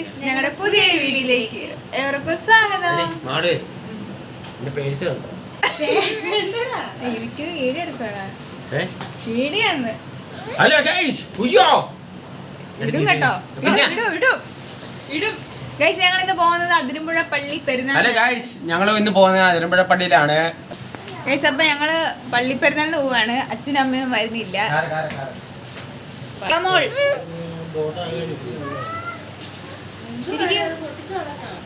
Guys ഞങ്ങളുടെ പുതിയ വീഡിയോയിലേക്ക് ഏവർക്കും സ്വാഗതം. മാട്. എന്റെ പേഴ്സ് കണ്ടോ? എനിക്ക് വീഡിയോ എടുക്കണ? വീഡിയോ ആണ്. ഹലോ ഗൈസ് ഉയ്യോ. ഇടും കേട്ടോ. ഇടും. ഇടും ഇടും. ഗൈസ് ഞങ്ങൾ ഇന്ന് പോകുന്നത് അതിരമ്പുഴ പള്ളി പെരുന്നാൾ. ഹലോ ഗൈസ് ഞങ്ങൾ ഇന്ന് പോകുന്നത് അതിരമ്പുഴ പള്ളിയിലാണ്. ഗൈസ് അപ്പൊ ഞങ്ങൾ പള്ളി പെരുന്നാളിന് പോവാണ്. അച്ഛനും അമ്മയും വരുന്നില്ല. മോൾ.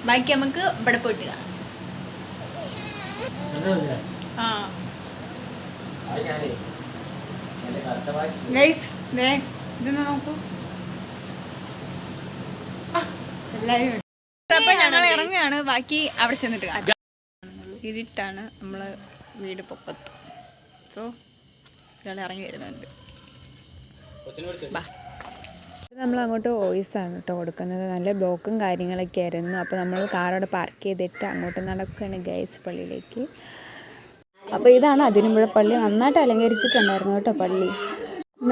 ബാക്കി നമുക്ക് ഇവിടെ പോയിട്ട് കാണാം. ആ. ഗൈസ് ദേ ഇതൊന്ന് നോക്കൂ. എല്ലാരും. അപ്പൊ ഞങ്ങൾ ഇറങ്ങുകയാണ്. ബാക്കി അവിടെ ചെന്നിട്ട്. ഇരുട്ടാണ് നമ്മൾ വീട് പൊക്കത്ത്. സോ ഒരാൾ ഇറങ്ങി വരുന്നുണ്ട്. ബാ. നമ്മൾ അങ്ങോട്ട് വോയിസ് ആണ് കേട്ടോ കൊടുക്കുന്നത്. നല്ല ബ്ലോക്കും കാര്യങ്ങളൊക്കെ ആയിരുന്നു. അപ്പോൾ നമ്മൾ കാറോടെ പാർക്ക് ചെയ്തിട്ട് അങ്ങോട്ട് നടക്കുകയാണ് ഗൈസ് പള്ളിയിലേക്ക്. അപ്പോൾ ഇതാണ് അതിനുമ്പോഴ പള്ളി. നന്നായിട്ട് അലങ്കരിച്ചിട്ടുണ്ടായിരുന്നു കേട്ടോ പള്ളി.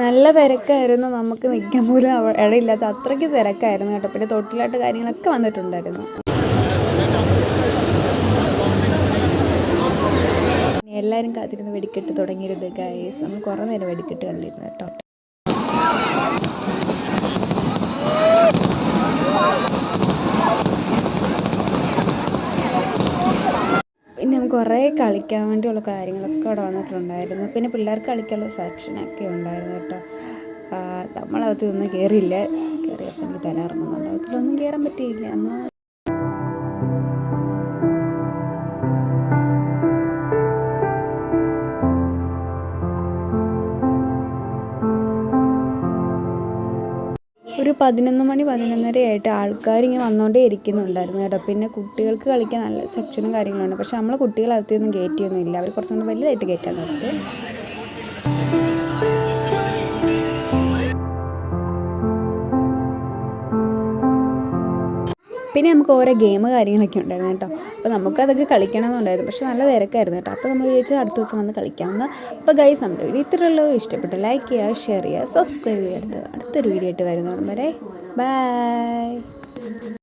നല്ല തിരക്കായിരുന്നു. നമുക്ക് നിൽക്കാൻ പോലും ഇടയില്ലാത്ത അത്രയ്ക്ക് തിരക്കായിരുന്നു കേട്ടോ പിന്നെ തൊട്ടിലായിട്ട് കാര്യങ്ങളൊക്കെ വന്നിട്ടുണ്ടായിരുന്നു. എല്ലാവരും കാത്തിരുന്ന് വെടിക്കെട്ട് തുടങ്ങിയിരുന്നു ഗൈസ് നമ്മൾ കുറേ നേരം വെടിക്കെട്ട് കണ്ടിരുന്നു കേട്ടോ കുറേ കളിക്കാൻ വേണ്ടിയുള്ള കാര്യങ്ങളൊക്കെ അവിടെ വന്നിട്ടുണ്ടായിരുന്നു. പിന്നെ പിള്ളേർക്ക് കളിക്കാനുള്ള സെക്ഷനൊക്കെ ഉണ്ടായിരുന്നു കേട്ടോ. ആ, നമ്മളകത്തൊന്നും കയറിയില്ല കയറിയപ്പോൾ എനിക്ക് തല ഇറങ്ങുന്നുണ്ട് അതിലൊന്നും കയറാൻ പറ്റിയില്ല. നമ്മൾ ഒരു പതിനൊന്ന് മണി പതിനൊന്നര ആയിട്ട് ആൾക്കാർ ഇങ്ങനെ വന്നുകൊണ്ടേ ഇരിക്കുന്നുണ്ടായിരുന്നു കേട്ടോ. പിന്നെ കുട്ടികൾക്ക് കളിക്കാൻ നല്ല സെക്ഷനും കാര്യങ്ങളുണ്ട് പക്ഷെ നമ്മളെ കുട്ടികൾ അകത്തൊന്നും കയറ്റിയൊന്നും ഇല്ല. അവർ കുറച്ചും കൂടി വലുതായിട്ട് കയറ്റാൻ നിർത്തി പിന്നെ നമുക്ക് ഓരോ ഗെയിം കാര്യങ്ങളൊക്കെ ഉണ്ടായിരുന്നു കേട്ടോ. അപ്പോൾ നമുക്കതൊക്കെ കളിക്കണമെന്നുണ്ടായിരുന്നു. പക്ഷേ നല്ല തിരക്കായിരുന്നു കേട്ടോ. അപ്പോൾ നമ്മൾ ചോദിച്ചാൽ അടുത്ത ദിവസം വന്ന് കളിക്കാമെന്ന് അപ്പോൾ ഗൈസ് നമ്മുടെ വീഡിയോ ഇത്രയുള്ളൂ ഇഷ്ടപ്പെട്ട ലൈക്ക് ചെയ്യുക ഷെയർ ചെയ്യുക സബ്സ്ക്രൈബ് ചെയ്യരുത് അടുത്തൊരു വീഡിയോ ആയിട്ട് വരുന്നവരെ വരെ. ബൈ